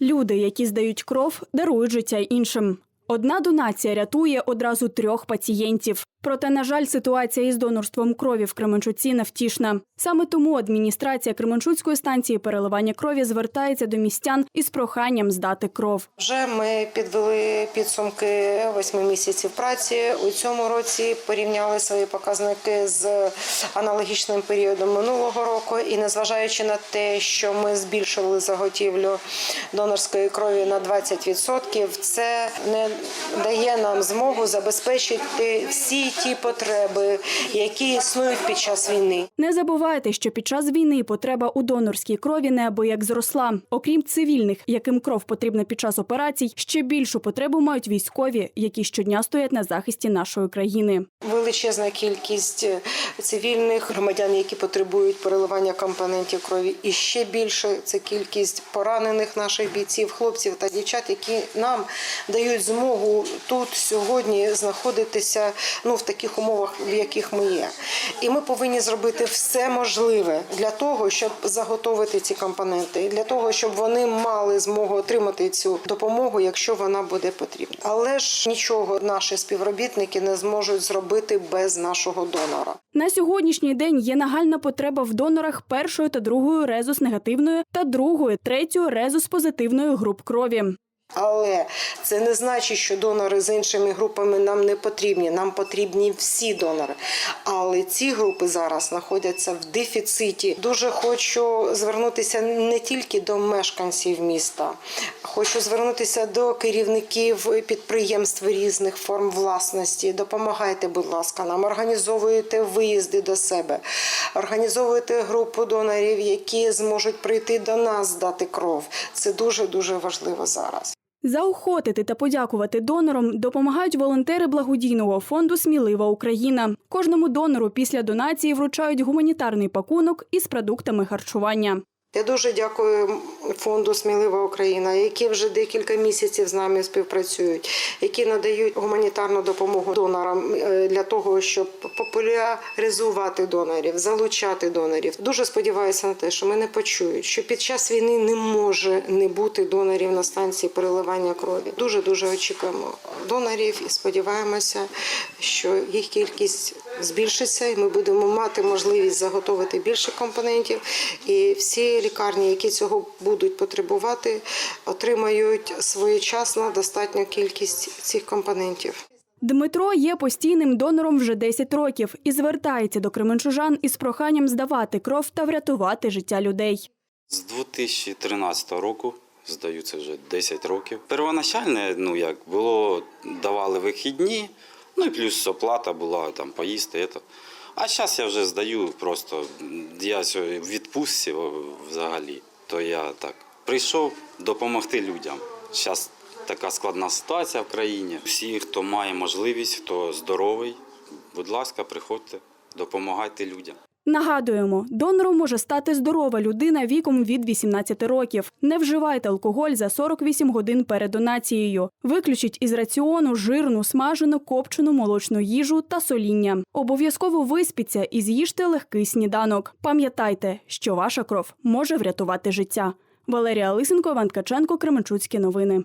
Люди, які здають кров, дарують життя іншим. Одна донація рятує одразу трьох пацієнтів. Проте, на жаль, ситуація із донорством крові в Кременчуці невтішна. Саме тому адміністрація Кременчуцької станції переливання крові звертається до містян із проханням здати кров. Вже ми підвели підсумки восьми місяців праці. У цьому році порівняли свої показники з аналогічним періодом минулого року. І незважаючи на те, що ми збільшили заготівлю донорської крові на 20%, це не дає нам змогу забезпечити всі ті потреби, які існують під час війни. Не забувайте, що під час війни потреба у донорській крові неабияк зросла. Окрім цивільних, яким кров потрібна під час операцій, ще більшу потребу мають військові, які щодня стоять на захисті нашої країни. Величезна кількість е, цивільних громадян, які потребують переливання компонентів крові, і ще більше це кількість поранених наших бійців, хлопців та дівчат, які нам дають змогу тут сьогодні знаходитися ну в таких умовах, в яких ми є. І ми повинні зробити все можливе для того, щоб заготовити ці компоненти, для того, щоб вони мали змогу отримати цю допомогу, якщо вона буде потрібна. Але ж нічого наші співробітники не зможуть зробити без нашого донора. На сьогоднішній день є нагальна потреба в донорах першої та другої резус негативної та другої, третьої резус позитивної груп крові. Але це не значить, що донори з іншими групами нам не потрібні. Нам потрібні всі донори. Але ці групи зараз знаходяться в дефіциті. Дуже хочу звернутися не тільки до мешканців міста, хочу звернутися до керівників підприємств різних форм власності. Допомагайте, будь ласка, нам організовуйте виїзди до себе, організовуйте групу донорів, які зможуть прийти до нас здати кров. Це дуже дуже важливо зараз. Заохотити та подякувати донорам допомагають волонтери благодійного фонду Смілива Україна. Кожному донору після донації вручають гуманітарний пакунок із продуктами харчування. Я дуже дякую фонду Смілива Україна, які вже декілька місяців з нами співпрацюють, які надають гуманітарну допомогу донорам е, для того, щоб популяризувати донорів, залучати донорів. Дуже сподіваюся на те, що мене почують, що під час війни не може не бути донорів на станції переливання крові. Дуже дуже очікуємо донорів і сподіваємося, що їх кількість збільшиться, і ми будемо мати можливість заготовити більше компонентів. І всі лікарні, які цього будуть потребувати, отримають своєчасно достатню кількість цих компонентів. Дмитро є постійним донором вже 10 років і звертається до кременчужан із проханням здавати кров та врятувати життя людей. З 2013 року здаю це вже 10 років. Первоначально, ну як було, давали вихідні, ну і плюс оплата була там поїсти. Это. А зараз я вже здаю просто. Я в відпустці взагалі. То я так прийшов допомогти людям. Зараз така складна ситуація в країні. Всі, хто має можливість, хто здоровий, будь ласка, приходьте, допомагайте людям. Нагадуємо, донором може стати здорова людина віком від 18 років. Не вживайте алкоголь за 48 годин перед донацією. Виключіть із раціону жирну, смажену, копчену молочну їжу та соління. Обов'язково виспіться і з'їжте легкий сніданок. Пам'ятайте, що ваша кров може врятувати життя. Валерія Лисенко, Іван Ткаченко, Кременчуцькі новини.